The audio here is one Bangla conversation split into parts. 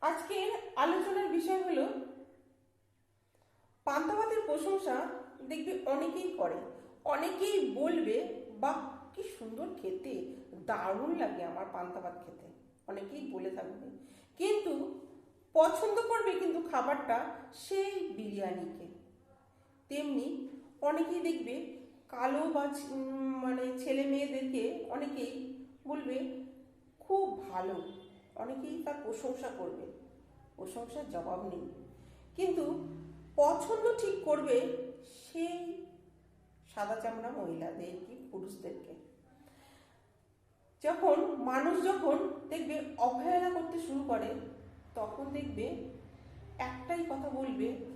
আজকের আলোচনার বিষয় হলো পান্তা ভাতের প্রশংসা দেখবে অনেকেই করে। অনেকেই বলবে, বাহ, কি সুন্দর খেতে, দারুণ লাগে আমার পান্তা ভাত খেতে। অনেকেই বলে থাকবে। কিন্তু পছন্দ করবে কিন্তু খাবারটা সেই বিরিয়ানিকে। তেমনি অনেকেই দেখবে, কালো বা মানে ছেলে মেয়েদেরকে অনেকেই বলবে, খুব ভালো। অনেকেই তার প্রশংসা করবে। প্রশংসার জবাব নেই। কিন্তু পছন্দ ঠিক করবে সেই সাদা চামড়া মহিলাদের কি পুরুষদেরকে? যখন মানুষ যখন দেখবে অবহেলা করতে শুরু করে, তখন দেখবে একটাই কথা বলবে,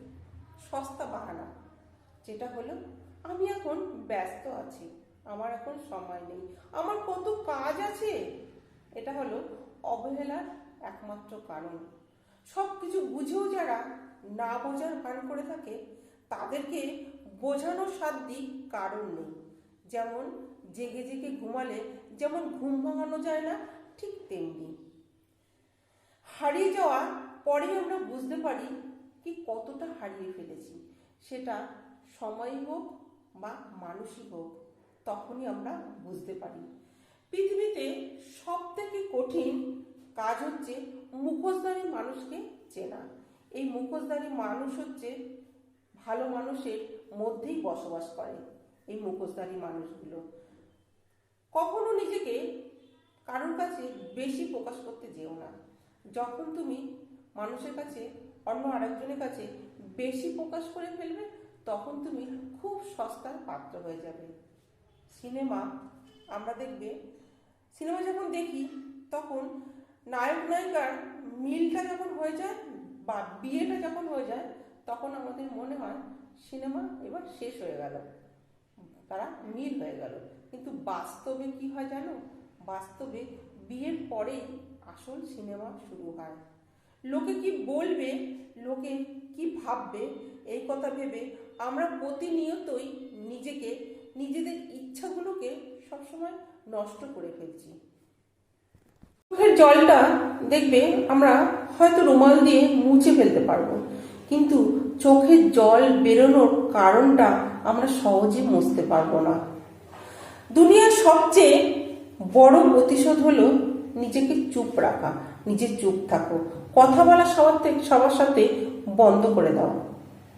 সস্তা বাহানা। যেটা হলো, আমি এখন ব্যস্ত আছি, আমার এখন সময় নেই, আমার কত কাজ আছে। এটা হলো অবহেলার একমাত্র কারণ। সব কিছু বুঝেও যারা না বোঝার ভান করে থাকে, তাদেরকে বোঝানোর সাধ্যই কারণ নেই। যেমন জেগে জেগে ঘুমালে যেমন ঘুম ভাঙানো যায় না, ঠিক তেমনি। হারিয়ে যাওয়া পরে আমরা বুঝতে পারি কি কতটা হারিয়ে ফেলেছি। সেটা সময় হোক বা মানুষই হোক, তখনই আমরা বুঝতে পারি। পৃথিবীতে সব থেকে কঠিন কাজ হচ্ছে মুখোশধারী মানুষকে চেনা। এই মুখোশধারী মানুষ হচ্ছে ভালো মানুষের মধ্যেই বসবাস করে এই মুখোশধারী মানুষগুলো। কখনো নিজেকে কারোর কাছে বেশি প্রকাশ করতে যেও না। যখন তুমি মানুষের কাছে, অন্য আরেকজনের কাছে বেশি প্রকাশ করে ফেলবে, তখন তুমি খুব সস্তার পাত্র হয়ে যাবে। সিনেমা আমরা দেখবে, সিনেমা যখন দেখি, তখন নায়ক নায়িকার মিলটা যখন হয়ে যায় বা বিয়েটা যখন হয়ে যায়, তখন আমাদের মনে হয় সিনেমা এবার শেষ হয়ে গেল। তারা মিল হয়ে গেল। কিন্তু বাস্তবে কি হয় জানো? বাস্তবে বিয়ের পরেই আসল সিনেমা শুরু হয়। লোকে কি বলবে? লোকে কি ভাববে? এই কথা ভেবে আমরা প্রতিনিয়তই নিজেকে, নিজেদের ইচ্ছাগুলোকে সবসময় নষ্ট করে ফেলছি। জলটা দেখবে আমরা হয়তো রুমাল দিয়ে মুছে ফেলতে পারব। কিন্তু চোখের জল বেরোনোর কারণটা আমরা সহজে মুছতে পারব না। দুনিয়ার সবচেয়ে বড় প্রতিশোধ হলো নিজেকে চুপ রাখা, নিজে চুপ থাকো। কথা বলা সবার থেকে সবার সাথে বন্ধ করে দাও।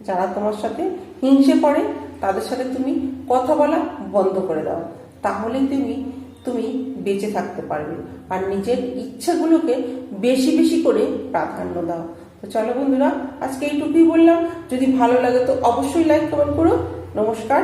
যারা তোমার সাথে হিংসে করে, তাদের সাথে তুমি কথা বলা বন্ধ করে দাও। তাহলে তুমি তুমি বেঁচে থাকতে পারবে। আর নিজের ইচ্ছাগুলোকে বেশি বেশি করে প্রাধান্য দাও। তো চলো বন্ধুরা, আজকে এইটুকুই বললাম। যদি ভালো লাগে তো অবশ্যই লাইক কমেন্ট করো। নমস্কার।